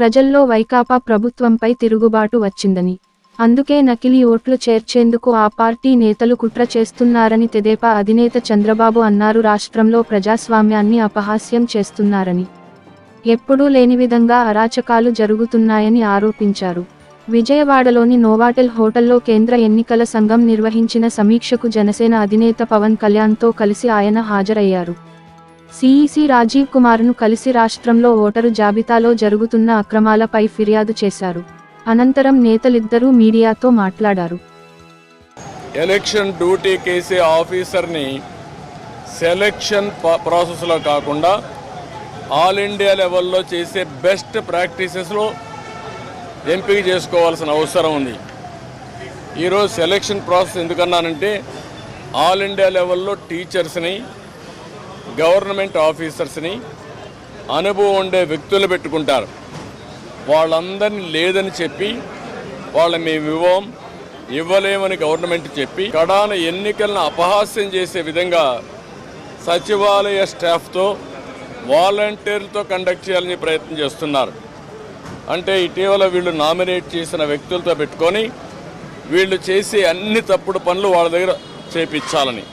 ప్రజల్లో వైకాపా ప్రభుత్వంపై తిరుగుబాటు వచ్చిందని. అందుకే నకిలీ ఓట్లు చేర్చేందుకు ఆ పార్టీ నేతలు కుట్ర చేస్తున్నారని తెదేపా అధినేత చంద్రబాబు అన్నారు. రాష్ట్రంలో ప్రజాస్వామ్యాన్ని అపహాస్యం చేస్తున్నారని. ఎప్పుడూ లేని విధంగా అరాచకాలు జరుగుతున్నాయని ఆరోపించారు. విజయవాడలోని నోవాటెల్ హోటల్లో కేంద్ర ఎన్నికల సంఘం నిర్వహించిన సమీక్షకు జనసేన అధినేత పవన్ కళ్యాణ్తో కలిసి ఆయన హాజరయ్యారు. సిఈసి రాజీవ్ కుమార్ను కలిసి రాష్ట్రంలో ఓటరు జాబితాలో జరుగుతున్న అక్రమాలపై ఫిర్యాదు చేశారు. అనంతరం నేతలిద్దరూ మీడియాతో మాట్లాడారు. ఎలక్షన్ డ్యూటీ కేసే ఆఫీసర్ని సెలక్షన్ ప్రాసెస్లో కాకుండా ఆల్ ఇండియా లెవెల్లో చేసే బెస్ట్ ప్రాక్టీసెస్లో ఎంపిక చేసుకోవాల్సిన అవసరం ఉంది. ఈరోజు సెలక్షన్ ప్రాసెస్ ఎందుకన్నానంటే ఆల్ ఇండియా లెవెల్లో టీచర్స్ని గవర్నమెంట్ ఆఫీసర్స్ని అనుభవం ఉండే వ్యక్తులు పెట్టుకుంటారు. వాళ్ళందరినీ లేదని చెప్పి వాళ్ళ మేము ఇవ్వం ఇవ్వలేమని గవర్నమెంట్ చెప్పి కడాన ఎన్నికలను అపహాస్యం చేసే విధంగా సచివాలయ స్టాఫ్తో వాలంటీర్లతో కండక్ట్ చేయాలని ప్రయత్నం చేస్తున్నారు. అంటే ఇటీవల వీళ్ళు నామినేట్ చేసిన వ్యక్తులతో పెట్టుకొని వీళ్ళు చేసే అన్ని తప్పుడు పనులు వాళ్ళ దగ్గర చేపించాలని.